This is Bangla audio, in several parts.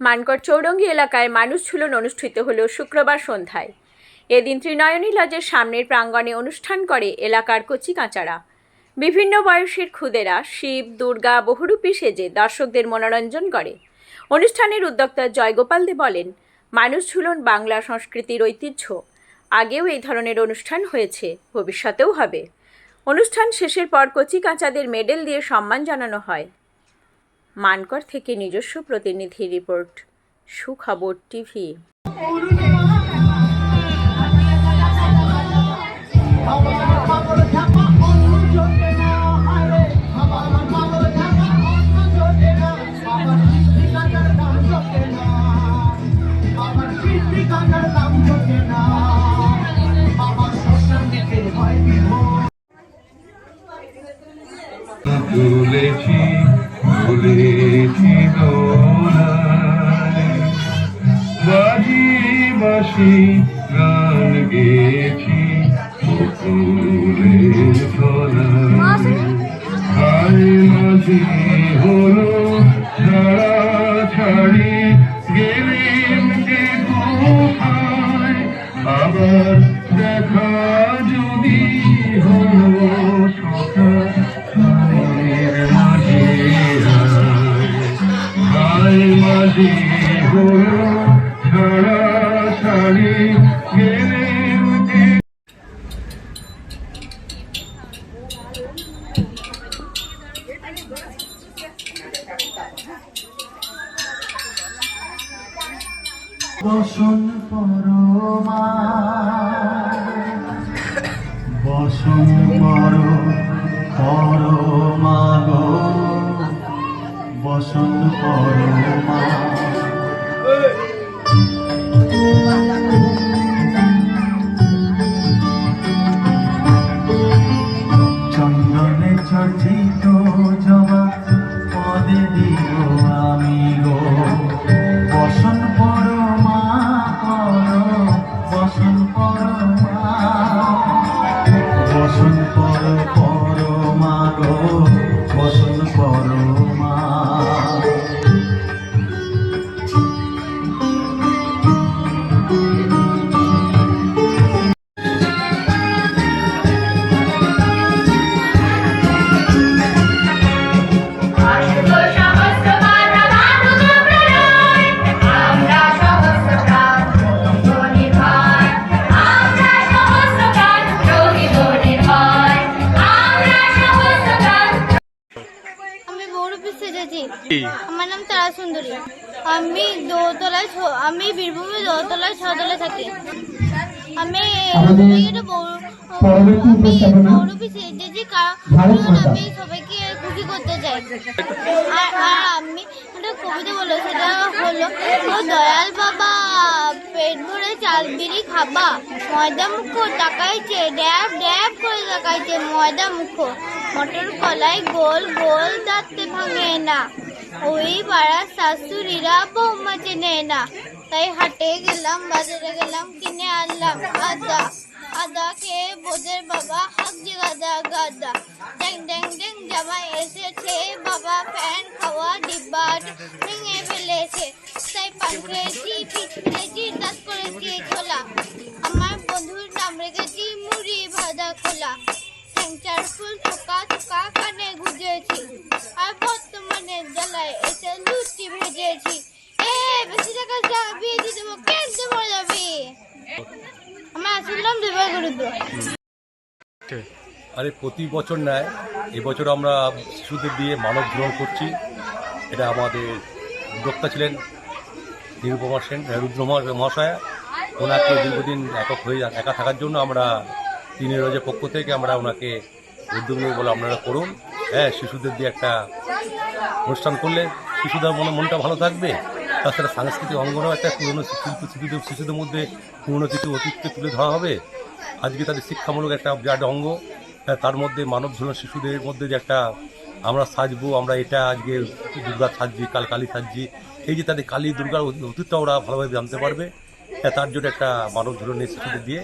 মানকর চৌরঙ্গি এলাকায় মানুষ ঝুলন অনুষ্ঠিত হল শুক্রবার সন্ধ্যায়। এদিন ত্রিনয়নী লজের সামনের প্রাঙ্গণে অনুষ্ঠান করে এলাকার কচি কাঁচারা বিভিন্ন বয়সের খুদেরা শিব, দুর্গা, বহুরূপী সেজে দর্শকদের মনোরঞ্জন করে। অনুষ্ঠানের উদ্যোক্তা জয়গোপাল দে বলেন, মানুষ ঝুলন বাংলা সংস্কৃতির ঐতিহ্য। আগেও এই ধরনের অনুষ্ঠান হয়েছে, ভবিষ্যতেও হবে। অনুষ্ঠান শেষের পর কচি কাঁচাদের মেডেল দিয়ে সম্মান জানানো হয়। মানকর থেকে নিজস্ব প্রতিনিধি রিপোর্ট সুখবর টিভি। তুলেছি দোলায় বাজি বাসি গান গেছি বকুলের তলায় হায় মাঝে হলো আবার দেখা বসন পরমা বসন পর পরমা আমার নাম তারা সুন্দরী। আমি দোতলায় আমি বীরভূমে দোতলায় ছতলায় থাকি। আমি আমি সবাইকে খুশি করতে চাই। আর আমি একটা কবিতা বলো সেটা হলো ও দয়াল বাবা পেট ভরে চাল বিড়ি খাবা। ময়দা মুখ তাকাইছে ড্যাব ড্যাব করে তাকাইছে ময়দা মুখ। মটর কলাই গোল গোল দাঁতে ভাঙে না। ওই পাড়ার শাশুড়িরা বৌমা চেনে না তাই হাটে গেলাম বাজারে গেলাম কিনে আনলাম আদা আদা খেয়ে বোঝের বাবা হাগছে গাদা গাদা ড্যাং ড্যাং ড্যাং জামাই এসেছে বাবা ফ্যান খাওয়া ডিব্বা ভেঙে ফেলেছে তাই পান খেয়েছি পিঠ খেয়েছি দাঁত করেছি ছোলা আমার বন্ধুর নাম রেখেছি মুড়ি ভাজা খোলা স্যাংচার ফুল থোকা থোকা কানে গুজেছি। আর বর্তমানে জ্বালায় এসে লুচি ভেজেছি। এ, বেশি টাকা যা বিয়ে দিয়ে দেবো কেনতে মরে যাবি আমার আসল নাম দেবা গুরুত্ব আরে, প্রতি বছর নেয় এবছর আমরা শিশুদের দিয়ে মানব গ্রহণ করছি। এটা আমাদের উদ্যোক্তা ছিলেন নিরুপমা সেন রুদ্র মহা- মহাশয়া। ওনাকে দীর্ঘদিন একক হয়ে একা থাকার জন্য আমরা তিনি রোজের পক্ষ থেকে আমরা ওনাকে উদ্যোগ নিয়ে বলে আপনারা করুন। হ্যাঁ শিশুদের দিয়ে একটা অনুষ্ঠান করলে শিশুদের মনে মনটা ভালো থাকবে। তাছাড়া সাংস্কৃতিক অঙ্গনও একটা পুরনো শিল্প শিশুদের শিশুদের মধ্যে পুরনো কিছু অতীতকে তুলে ধরা হবে। আজকে তাদের শিক্ষামূলক একটা বিরাট অঙ্গ। হ্যাঁ, তার মধ্যে মানব ধরন শিশুদের মধ্যে যে একটা আমরা সাজবো আমরা এটা আজকে দুর্গা সাজছি কাল কালী সাজছি এই যে তাদের কালী দুর্গার অতীতটা ওরা ভালোভাবে জানতে পারবে। হ্যাঁ, তার জন্য একটা মানব ধরনের শিশুদের দিয়ে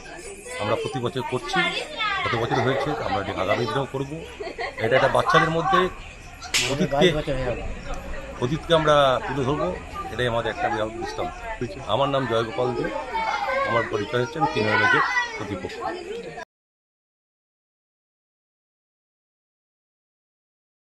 আমরা প্রতি বছর করছি গত বছর হয়েছে আমরা এটি আগামী দিনেও করব। এটা একটা বাচ্চাদের মধ্যে অতীতকে অতীতকে আমরা তুলে ধরবো এটাই আমাদের একটা বিরাট দৃষ্টান্ত। আমার নাম জয়গোপাল দে আমার পরিচয় হচ্ছে আমি তৃণমূলের প্রতিপক্ষ।